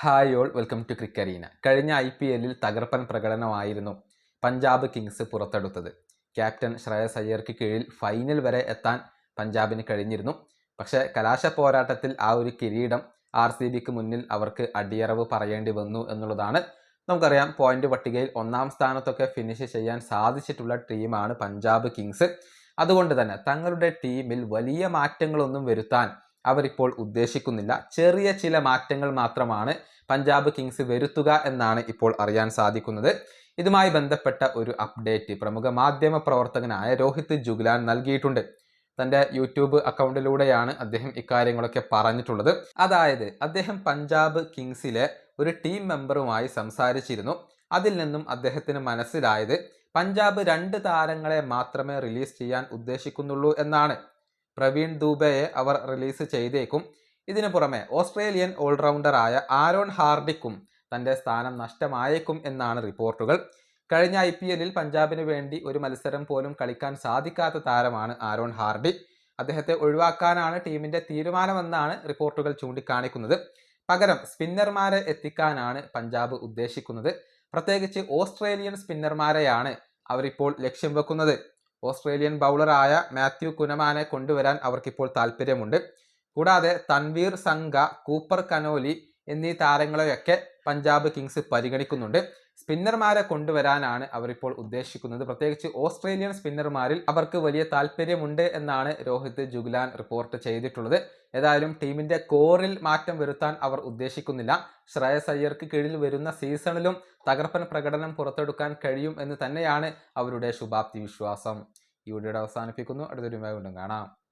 Hi all welcome to Cricarena കഴിഞ്ഞ I P എല്ലിൽ തകർപ്പൻ പ്രകടനമായിരുന്നു പഞ്ചാബ് കിങ്സ് പുറത്തെടുത്തത്. ക്യാപ്റ്റൻ ശ്രേയസ് അയ്യർക്ക് കീഴിൽ ഫൈനൽ വരെ എത്താൻ പഞ്ചാബിന് കഴിഞ്ഞിരുന്നു. പക്ഷേ കലാശ പോരാട്ടത്തിൽ ആ ഒരു കിരീടം ആർ സി ബിക്ക് മുന്നിൽ അവർക്ക് അടിയറവ് പറയേണ്ടി വന്നു എന്നുള്ളതാണ്. നമുക്കറിയാം പോയിന്റ് പട്ടികയിൽ ഒന്നാം സ്ഥാനത്തൊക്കെ ഫിനിഷ് ചെയ്യാൻ സാധിച്ചിട്ടുള്ള ടീമാണ് പഞ്ചാബ് കിങ്സ്. അതുകൊണ്ട് തന്നെ തങ്ങളുടെ ടീമിൽ വലിയ മാറ്റങ്ങളൊന്നും വരുത്താൻ അവരിപ്പോൾ ഉദ്ദേശിക്കുന്നില്ല. ചെറിയ ചില മാറ്റങ്ങൾ മാത്രമാണ് പഞ്ചാബ് കിങ്സ് വരുത്തുക എന്നാണ് ഇപ്പോൾ അറിയാൻ സാധിക്കുന്നത്. ഇതുമായി ബന്ധപ്പെട്ട ഒരു അപ്ഡേറ്റ് പ്രമുഖ മാധ്യമ പ്രവർത്തകനായ രോഹിത് ജുഗ്ലാൻ നൽകിയിട്ടുണ്ട്. തന്റെ യൂട്യൂബ് അക്കൗണ്ടിലൂടെയാണ് അദ്ദേഹം ഇക്കാര്യങ്ങളൊക്കെ പറഞ്ഞിട്ടുള്ളത്. അതായത് അദ്ദേഹം പഞ്ചാബ് കിങ്സിലെ ഒരു ടീം മെമ്പറുമായി സംസാരിച്ചിരുന്നു. അതിൽ നിന്നും അദ്ദേഹത്തിന് മനസ്സിലായത് പഞ്ചാബ് രണ്ട് താരങ്ങളെ മാത്രമേ റിലീസ് ചെയ്യാൻ ഉദ്ദേശിക്കുന്നുള്ളൂ എന്നാണ്. പ്രവീൺ ദൂബയെ അവർ റിലീസ് ചെയ്തേക്കും. ഇതിനു പുറമെ ഓസ്ട്രേലിയൻ ഓൾറൗണ്ടറായ ആരോൺ ഹാർഡിക്കും തന്റെ സ്ഥാനം നഷ്ടമായേക്കും എന്നാണ് റിപ്പോർട്ടുകൾ. കഴിഞ്ഞ ഐ പി എല്ലിൽ പഞ്ചാബിന് വേണ്ടി ഒരു മത്സരം പോലും കളിക്കാൻ സാധിക്കാത്ത താരമാണ് ആരോൺ ഹാർഡി. അദ്ദേഹത്തെ ഒഴിവാക്കാനാണ് ടീമിന്റെ തീരുമാനമെന്നാണ് റിപ്പോർട്ടുകൾ ചൂണ്ടിക്കാണിക്കുന്നത്. പകരം സ്പിന്നർമാരെ എത്തിക്കാനാണ് പഞ്ചാബ് ഉദ്ദേശിക്കുന്നത്. പ്രത്യേകിച്ച് ഓസ്ട്രേലിയൻ സ്പിന്നർമാരെയാണ് അവരിപ്പോൾ ലക്ഷ്യം വെക്കുന്നത്. ഓസ്ട്രേലിയൻ ബൗളറായ മാത്യു കുനമാനെ കൊണ്ടുവരാൻ അവർക്കിപ്പോൾ താല്പര്യമുണ്ട് കൂടാതെ തൻവീർ സംഘ കൂപ്പർ കനോലി എന്നീ താരങ്ങളെയൊക്കെ പഞ്ചാബ് കിങ്സ് പരിഗണിക്കുന്നുണ്ട്. സ്പിന്നർമാരെ കൊണ്ടുവരാനാണ് അവരിപ്പോൾ ഉദ്ദേശിക്കുന്നത്. പ്രത്യേകിച്ച് ഓസ്ട്രേലിയൻ സ്പിന്നർമാരിൽ അവർക്ക് വലിയ താല്പര്യമുണ്ട് എന്നാണ് രോഹിത് ജുഗ്ലാൻ റിപ്പോർട്ട് ചെയ്തിട്ടുള്ളത്. ഏതായാലും ടീമിന്റെ കോറിൽ മാറ്റം വരുത്താൻ അവർ ഉദ്ദേശിക്കുന്നില്ല. ശ്രേയസ് അയ്യർക്ക് കീഴിൽ വരുന്ന സീസണിലും തകർപ്പൻ പ്രകടനം പുറത്തെടുക്കാൻ കഴിയും എന്ന് തന്നെയാണ് അവരുടെ ശുഭാപ്തി വിശ്വാസം. ഈ വീഡിയോയുടെ അവസാനിപ്പിക്കുന്നു. അടുത്തൊരു വീണ്ടും കാണാം.